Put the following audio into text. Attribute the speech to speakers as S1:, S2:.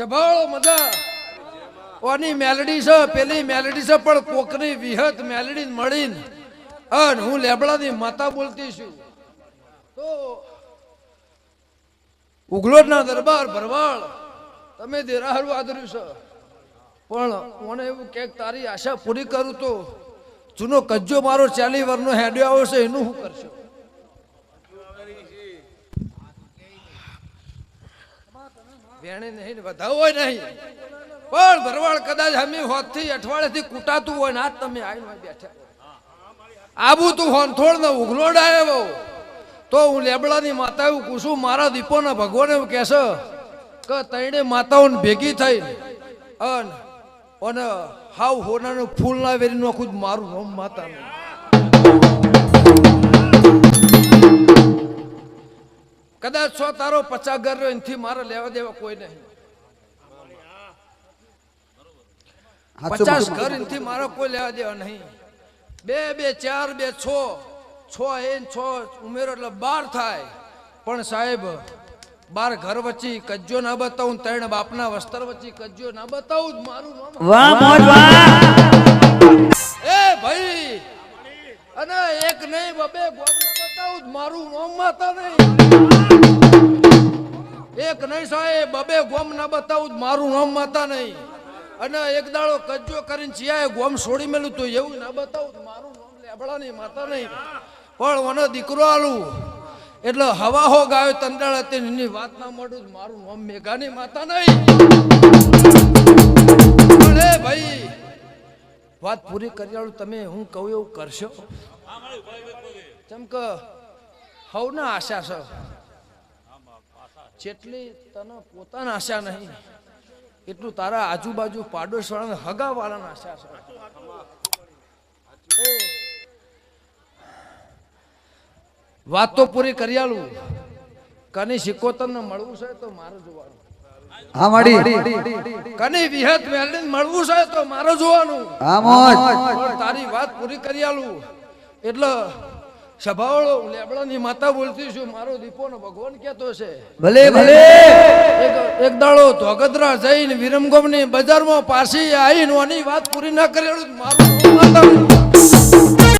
S1: સભાળો મજા. ઓની મેલડી છે, પેલી મેલડી છે, પણ કોકની વિહત મેલડી મળીને અન હું લેબડાની માતા બોલતી છું. તો ઉગલોડના દરબાર ભરવાડ, તમે દેરાહરું આદર્યું છે. પણ મને એવું કે તારી આશા પૂરી કરું તો, જૂનો કજ્જો મારો ચાલી વરનો હેડ્યો આવ્યો છે એનું શું કરશો? વેણે નહીં વધાવો નહીં. પણ ભરવાડ કદાચ હમી હોતથી અઠવાડિયેથી કૂટાતું હોય ને આજ તમે આવીને બેઠા આબુ તું હોનથોડ ને ઉઘલોડ આવ્યો. તો હું લેબડાની માતા કુસુમ મારા દીપોના ભગવાન એવું કહેશે કે તૈણે માતાઓને ભેગી થઈ અન હાવ હોનાનું ફૂલ ના વેરી નાખું મારું નામ માતાનું. કદાચ સો તારો પચાસ ઘર રહ્યો એનાથી મારે લેવા દેવા કોઈ નહીં. પચાસ ઘર એનાથી મારો કોઈ લેવા દેવા નહીં. બે બે ચાર બે છ. છ એ છ ઉમેરો એટલે બાર થાય. પણ સાહેબ બાર ઘર વચ્ચે કજ્જો ના બતાવું ત્રણ બાપના વસ્ત્ર વચ્ચે કજ્જો ના બતાવું મારું
S2: વાહ મોજ વાહ.
S1: એ ભાઈ અને એક નહીં બબે ગોમને જ, મારું નામ માતા નહીં. એક નહીં સાહેબ, બબે ગોમ ના બતાવું મારું નામ માતા નહીં. અને એક દાડો કજ્જો કરીને ચિયાએ ગોમ છોડી મેલું તો, એવું ના બતાવું મારું નામ લેબડાની માતા નહીં. પણ મને દીકરો આલું. એટલે હવા હો ગાયો તંડાળ હતી વાત ના મળું મારું નામ મેઘાની માતા નહીં. ભાઈ, વાત પૂરી કર્યાળું તમે, હું કહું એવું કરશો? જેમ કે હવના આશા છે. જેટલી તને પોતાના આશા નહીં એટલું તારા આજુબાજુ પાડોશ વાળા હગા વાળાના આશા છે. વાત તો પૂરી કરિયાલું કની સિકોતર ને મળવું છે તો મારે જોવાનું.
S3: હા માડી
S1: કની વિહત વેલ્ડીને મળવું છે તો મારે જોવાનું.
S3: હા મોજ.
S1: તારી વાત પૂરી કરી આલું. એટલે સભાવાળો લેબડાની માતા બોલતી છું મારો દીપોનો ભગવાન કેતો છે.
S3: ભલે ભલે.
S1: એક દાડો ધોગદરા જઈને વિરમગોમની બજારમાં પાછી આવીને ઓની વાત પૂરી ના કરી મારું માતા